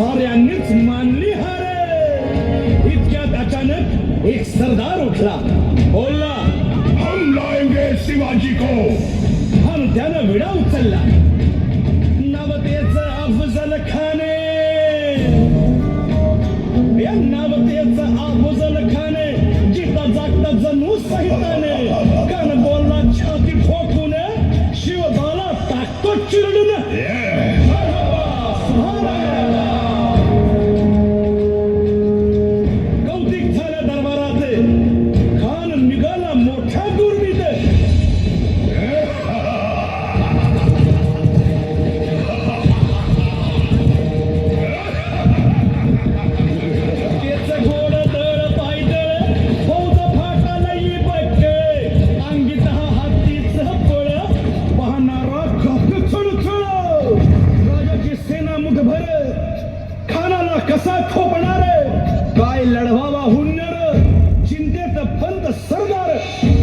साऱ्यांनीच मानली हार. इतक्यात अचानक एक सरदार उठला. बोलला हम लाएंगे शिवाजी को. हम त्यानं विडा उचलला. नवतेच अफजल खाने. या नवतेच अफजल खाने जिता जागता जणू सहिताने.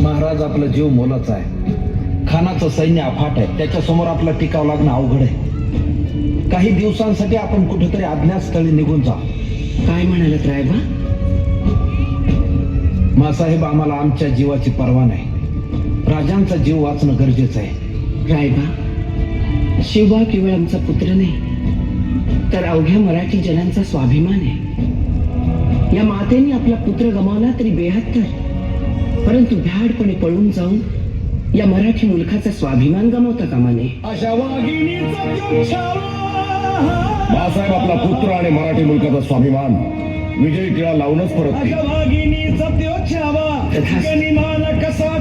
महाराज आपला जीव मोलाचा आहे. खानाचं सैन्य अफाट आहे. त्याच्यासमोर आपला टिकाव लागणं अवघड आहे. काही दिवसांसाठी आपण कुठेतरी अज्ञातस्थळी निघून जा. काय म्हणालात रायबा? मासाहेब आम्हाला आमच्या जीवाची पर्वा नाही. राजांचा जीव वाचणं गरजेचं आहे. रायबा शिवबा केवळ आमचा पुत्र नाही तर अवघ्या मराठी जनांचा स्वाभिमान आहे. या मातेने आपला पुत्र गमावला तरी बेहत्तर. परंतु भ्याडपणे पळून जाऊन या मराठी मुलखाचा स्वाभिमान गमावता कामा नये. अशा बाळासाहेब आपला पुत्र आणि मराठी मुलकाचा स्वाभिमान विजयी टिळा लावूनच परत कसा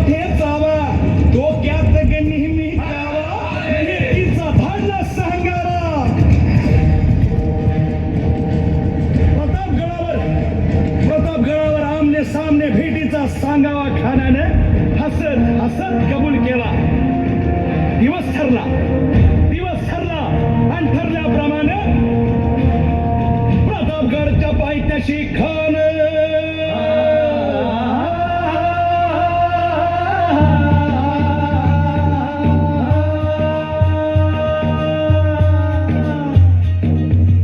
प्रतापगडच्या खान.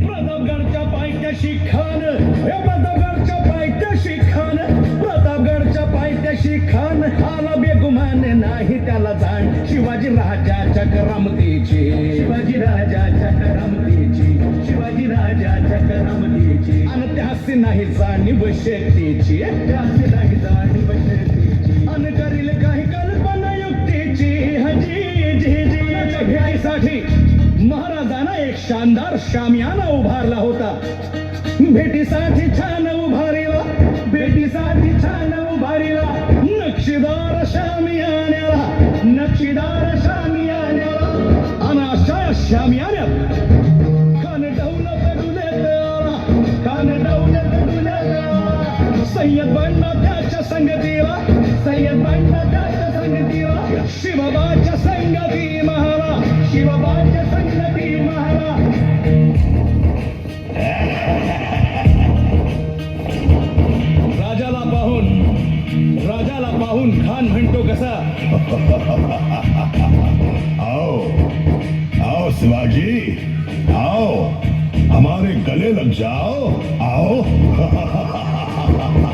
प्रतापगडच्या पायथ्याशी खान. या प्रतापगडच्या पायथ्याशी खान. प्रतापगडच्या पायथ्याशी खान. आला बेगुमान नाही त्याला जाण. शिवाजी राजाच्या करामतीची. शिवाजी राजाच्या करामतीची. शिवाजी राजाच्या करामतीची. त्यासी नाही जाणीव शेतीची त्यासी नाही जाणीव शेतीची अन करील काही कल्पना युक्तीची. हजी जी जी. भेटीसाठी महाराजांना एक शानदार शामियाना उभारला होता. भेटीसाठी छान उभारीला. भेटीसाठी छान उभारीला. नक्षीदार सय्यद बंडा संगतीला सय्यद बंडा संगतीला शिवबाच्या संगती महाला शिवबाच्या संगती महाला राजाला पाहून राजाला पाहून खान म्हणतो कसा? आओ आओ शिवाजी आओ हमारे गले लग जाओ आओ.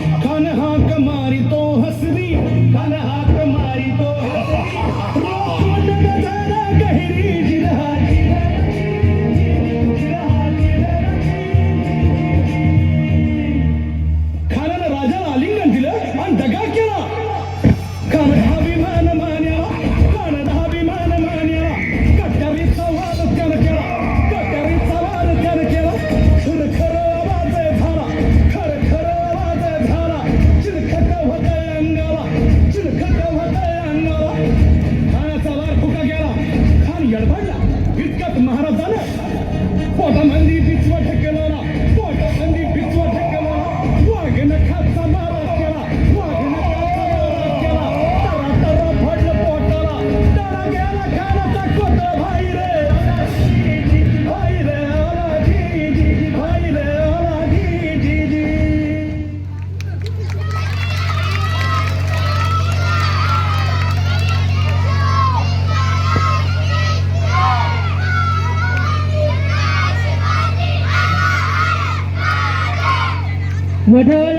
वठवला